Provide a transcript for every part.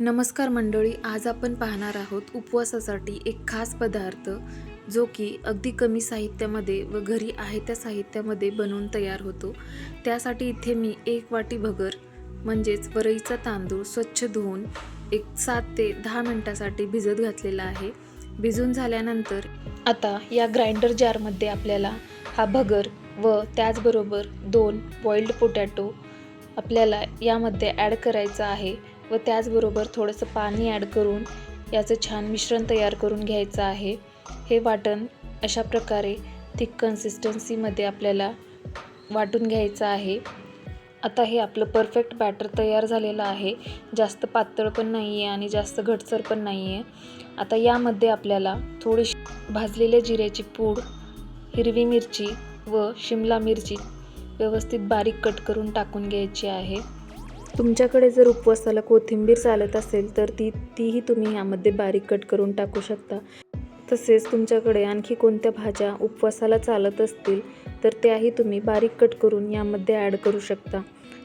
नमस्कार मंडळी आज आपण पाहणार आहोत उपवासासाठी एक खास पदार्थ जो की अगदी कमी साहित्यामध्ये व घरी आहे त्या साहित्यामध्ये बनवून तयार होतो. त्यासाठी इथे मी एक वाटी भगर म्हणजेच वरईचा तांदूळ स्वच्छ धुवून एक सात ते दहा मिनटासाठी भिजत घातलेला आहे. भिजून झाल्यानंतर आता या ग्राइंडर जारमध्ये आपल्याला हा भगर व त्याचबरोबर दोन बॉइल्ड पोटॅटो आपल्याला यामध्ये ॲड करायचा आहे. व त्याचबरोबर थोडंसं पाणी ॲड करून याचं छान मिश्रण तयार करून घ्यायचं आहे. हे वाटण अशा प्रकारे थिक कन्सिस्टन्सीमध्ये आपल्याला वाटून घ्यायचं आहे. आता हे आपलं परफेक्ट बॅटर तयार झालेलं आहे. जास्त पातळ पण नाही आहे आणि जास्त घटसर पण नाही आहे आता यामध्ये आपल्याला थोडीशी भाजलेल्या जिऱ्याची पूड हिरवी मिरची व शिमला मिरची व्यवस्थित बारीक कट करून टाकून घ्यायची आहे. तुमच्याकडे जर उपवासाला कोथिंबीर चालत असेल तर ती तीही तुम्ही यामध्ये बारीक कट करून टाकू शकता. तसेच तुमच्याकडे आणखी कोणत्या भाज्या उपवासाला चालत असतील तर त्याही तुम्ही बारीक कट करून यामध्ये ॲड करू शकता.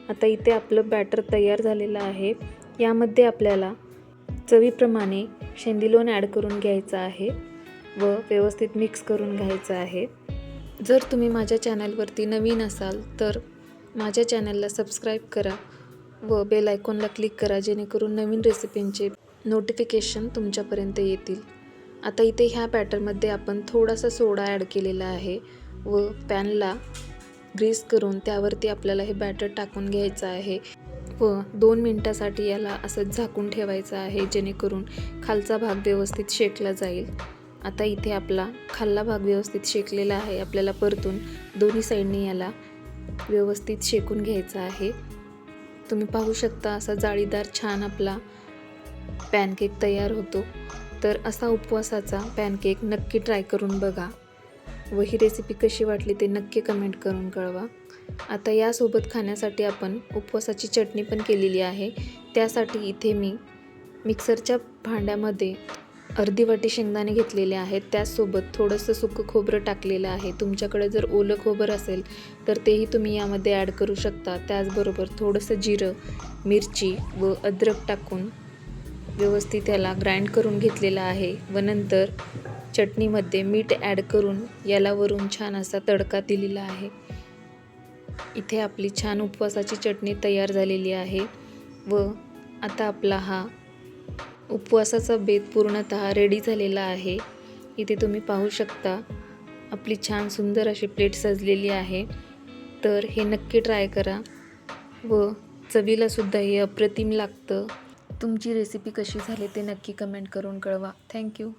आता इथे आपलं बॅटर तयार झालेलं आहे. यामध्ये आपल्याला चवीप्रमाणे शेंदिलोण ॲड करून घ्यायचं आहे व व्यवस्थित मिक्स करून घ्यायचं आहे. जर तुम्ही माझ्या चॅनलवरती नवीन असाल तर माझ्या चॅनलला सबस्क्राईब करा. व बेल आयकॉनला क्लिक करा जेणेकरून नवीन रेसिपींचे नोटिफिकेशन तुमच्यापर्यंत येतील. आता इथे ह्या बॅटरमध्ये आपण थोडासा सोडा ॲड केलेला आहे व पॅनला ग्रीस करून त्यावरती आपल्याला हे बॅटर टाकून घ्यायचं आहे व दोन मिनटासाठी याला असंच झाकून ठेवायचं आहे जेणेकरून खालचा भाग व्यवस्थित शेकला जाईल. आता इथे आपला खाल्ला भाग व्यवस्थित शेकलेला आहे आपल्याला परतून दोन्ही साईडने याला व्यवस्थित शेकून घ्यायचा आहे. तुम्ही पाहू शकता असा जाळीदार छान आपला पॅनकेक तयार होतो. तर असा उपवासाचा पॅनकेक नक्की ट्राय करून बघा. व ही रेसिपी कशी वाटली ते नक्की कमेंट करून कळवा. आता यासोबत खाण्यासाठी आपण उपवासाची चटणी पण केलेली आहे. त्यासाठी इथे मी मिक्सरच्या भांड्यामध्ये अर्धी वाटी शेंगदाणे घेतलेले आहेत. त्याचसोबत थोडंसं सुकं खोबरं टाकलेलं आहे. तुमच्याकडे जर ओलं खोबरं असेल तर तेही तुम्ही यामध्ये ॲड करू शकता. त्याचबरोबर थोडंसं जिरं मिरची व अद्रक टाकून व्यवस्थित याला ग्राइंड करून घेतलेलं आहे व नंतर चटणीमध्ये मीठ ॲड करून याला वरून छान असा तडका दिलेला आहे. इथे आपली छान उपवासाची चटणी तयार झालेली आहे व आता आपला हा उपवासाचा बेत पूर्णतः रेडी झालेला आहे. इथे तुम्ही पाहू शकता आपली छान सुंदर अशी प्लेट सजलेली आहे. तर हे नक्की ट्राय करा. व चवीलासुद्धा हे अप्रतिम लागतं. तुमची रेसिपी कशी झाली ते नक्की कमेंट करून कळवा. थँक्यू